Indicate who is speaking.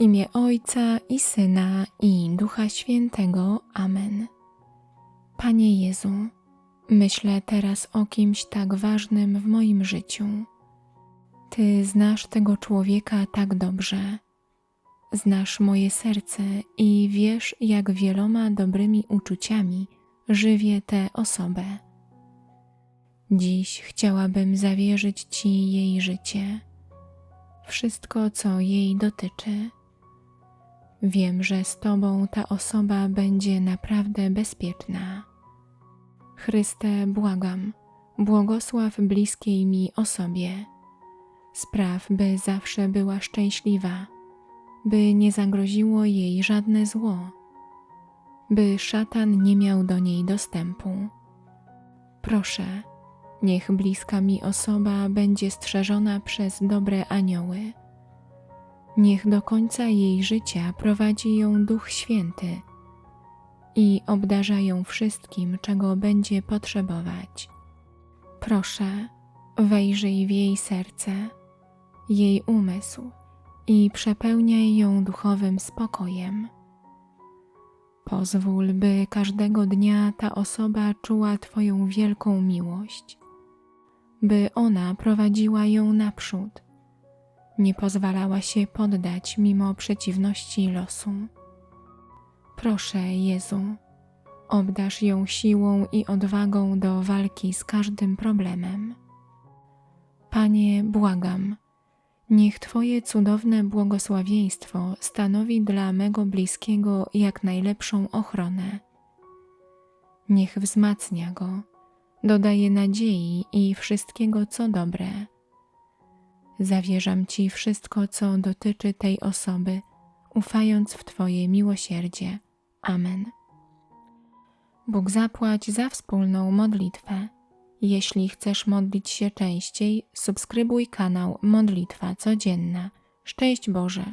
Speaker 1: imię Ojca i Syna i Ducha Świętego. Amen. Panie Jezu, myślę teraz o kimś tak ważnym w moim życiu. Ty znasz tego człowieka tak dobrze. Znasz moje serce i wiesz, jak wieloma dobrymi uczuciami żywię tę osobę. Dziś chciałabym zawierzyć Ci jej życie, wszystko, co jej dotyczy. Wiem, że z Tobą ta osoba będzie naprawdę bezpieczna. Chryste, błagam, błogosław bliskiej mi osobie. Spraw, by zawsze była szczęśliwa, by nie zagroziło jej żadne zło, by szatan nie miał do niej dostępu. Proszę, niech bliska mi osoba będzie strzeżona przez dobre anioły. Niech do końca jej życia prowadzi ją Duch Święty i obdarza ją wszystkim, czego będzie potrzebować. Proszę, wejrzyj w jej serce, jej umysł i przepełniaj ją duchowym spokojem. Pozwól, by każdego dnia ta osoba czuła Twoją wielką miłość, by ona prowadziła ją naprzód, nie pozwalała się poddać mimo przeciwności losu. Proszę, Jezu, obdarz ją siłą i odwagą do walki z każdym problemem. Panie, błagam, niech Twoje cudowne błogosławieństwo stanowi dla mego bliskiego jak najlepszą ochronę. Niech wzmacnia go, dodaje nadziei i wszystkiego, co dobre. Zawierzam Ci wszystko, co dotyczy tej osoby, ufając w Twoje miłosierdzie. Amen. Bóg zapłać za wspólną modlitwę. Jeśli chcesz modlić się częściej, subskrybuj kanał Modlitwa Codzienna. Szczęść Boże!